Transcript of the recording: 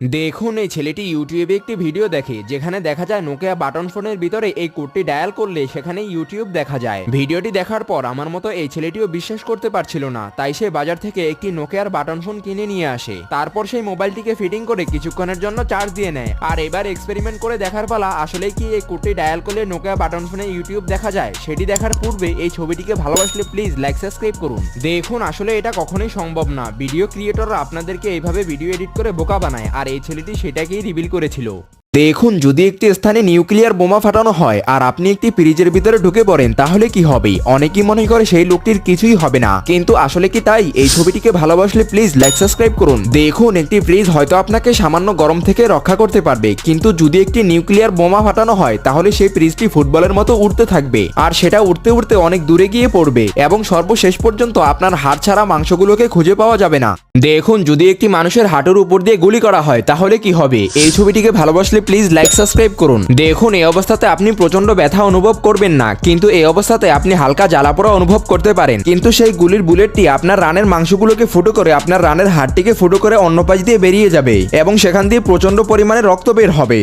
দেখুন, এই ছেলেটি ইউটিউবে একটি ভিডিও দেখে, যেখানে দেখা যায় নোকিয়া বাটন ফোনের ভিতরে এই কোডটি ডায়াল করলে সেখানে ইউটিউব দেখা যায়। ভিডিওটি দেখার পর আমার মতো এই ছেলেটিও বিশ্বাস করতে পারছিল না, তাই সে বাজার থেকে একটি নোকিয়ার বাটন ফোন কিনে নিয়ে আসে। তারপর সেই মোবাইলটিকে ফিটিং করে কিছুক্ষণের জন্য চার্জ দিয়ে নেয়। আর এবার এক্সপেরিমেন্ট করে দেখার পালা আসলে কি এই কোডটি ডায়াল করলে নোকিয়া বাটন ফোনে ইউটিউব দেখা যায়? সেটি দেখার পূর্বে এই ছবিটিকে ভালোবাসলে প্লিজ লাইক সাবস্ক্রাইব করুন। দেখুন, আসলে এটা কখনোই সম্ভব না। ভিডিও ক্রিয়েটররা আপনাদেরকে এইভাবে ভিডিও এডিট করে বোকা বানায়। আর এই ছেলেটি সেটাকেই রিভিল করেছিল। দেখুন, যদি একটি স্থানে নিউক্লিয়ার বোমা ফাটানো হয় আর আপনি একটি ফ্রিজের ভিতরে ঢুকে পড়েন, তাহলে কি হবে? অনেকেই মনে করে সেই লোকটির কিছুই হবে না। কিন্তু আসলে কি তাই? এই ছবিটিকে ভালোবাসলে প্লিজ লাইক, সাবস্ক্রাইব করুন। দেখুন, একটি ফ্রিজ হয়তো আপনাকে সামান্য গরম থেকে রক্ষা করতে পারবে, কিন্তু যদি একটি নিউক্লিয়ার বোমা ফাটানো হয়, তাহলে সেই ফ্রিজটি ফুটবলের মতো উড়তে থাকবে। আর সেটা উড়তে উড়তে অনেক দূরে গিয়ে পড়বে এবং সর্বশেষ পর্যন্ত আপনার হাড় ছাড়া মাংসগুলোকে খুঁজে পাওয়া যাবে না। দেখুন, যদি একটি মানুষের হাঁটুর উপর দিয়ে গুলি করা হয়, তাহলে কি হবে? এই ছবিটিকে ভালোবাসলে প্লিজ লাইক সাবস্ক্রাইব করুন। দেখুন, এই অবস্থাতে আপনি প্রচণ্ড ব্যথা অনুভব করবেন না, কিন্তু এই অবস্থাতে আপনি হালকা জ্বালাপোড়া অনুভব করতে পারেন। কিন্তু সেই গুলির বুলেটটি আপনার রানের মাংসগুলোকে ফুটো করে আপনার রানের হাড়টিকে ফুটো করে অন্য পাশ দিয়ে বেরিয়ে যাবে এবং সেখান দিয়ে প্রচণ্ড পরিমাণে রক্ত বের হবে।